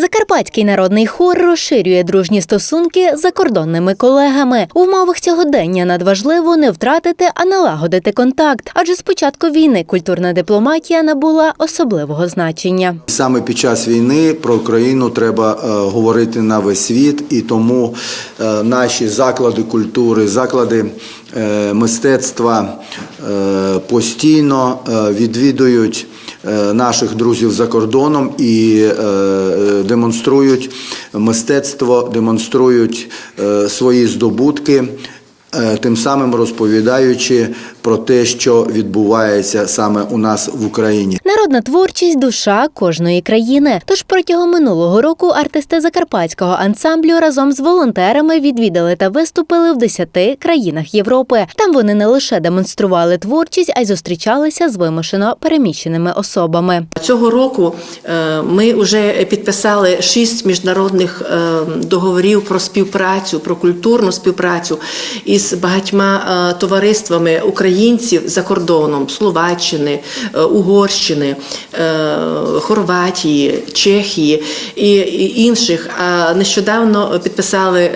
Закарпатський народний хор розширює дружні стосунки з закордонними колегами. У умовах сьогодення надважливо не втратити, а налагодити контакт. Адже з початку війни культурна дипломатія набула особливого значення. Саме під час війни про Україну треба е, говорити на весь світ, і тому е, наші заклади культури, заклади мистецтва е, постійно е, відвідують е, наших друзів за кордоном і е, е, демонструють мистецтво, демонструють е, свої здобутки. Е, Тим самим розповідаючи про те, що відбувається саме у нас в Україні. Народна творчість душа кожної країни. Тож протягом минулого року артисти закарпатського ансамблю разом з волонтерами відвідали та виступили в 10 країнах Європи. Там вони не лише демонстрували творчість, а й зустрічалися з вимушено переміщеними особами. Цього року е, ми вже підписали шість міжнародних е, договорів про співпрацю, про культурну співпрацю із багатьма е, товариствами українців за кордоном Словаччини, е, Угорщини, е, Хорватії, Чехії і інших. Нещодавно підписали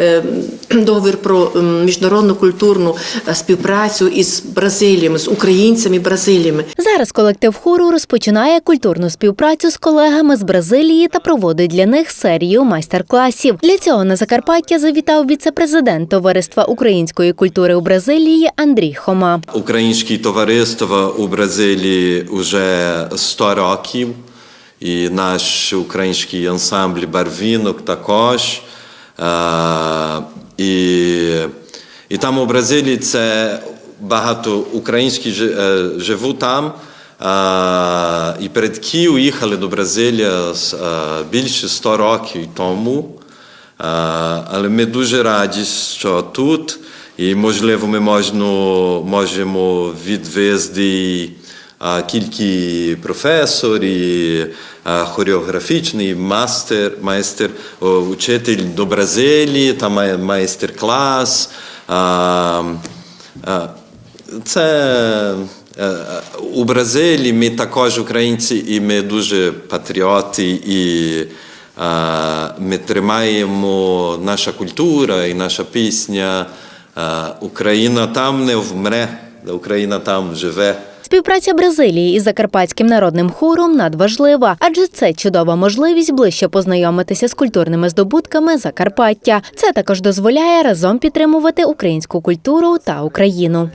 договір про міжнародну культурну співпрацю із Бразиліями, з українцями Бразиліями. Зараз колектив хору розпочинає культурну співпрацю з колегами з Бразилії та проводить для них серію майстер-класів. Для цього на Закарпаття завітав віце-президент товариства української культури у Бразилії Андрій Хома. Українське товариство у Бразилії вже 100 років, і наш український ансамбль барвінок також. Е, І, і там у Бразилії це багато українських е, живуть там. Е, І предки уїхали до Бразилії більше 100 років тому. Але ми дуже раді, що тут, і можливо, ми можемо, можемо відвести е, кілька професорів, е, хореографічний мастер, майстер, о, учитель до Бразилії, там майстер-клас. Е, Це у Бразилії ми також українці, і ми дуже патріоти, і ми тримаємо наша культура і наша пісня. Е, Україна там не вмре, Україна там живе. Співпраця Бразилії із закарпатським народним хором надважлива, адже це чудова можливість ближче познайомитися з культурними здобутками Закарпаття. Це також дозволяє разом підтримувати українську культуру та Україну.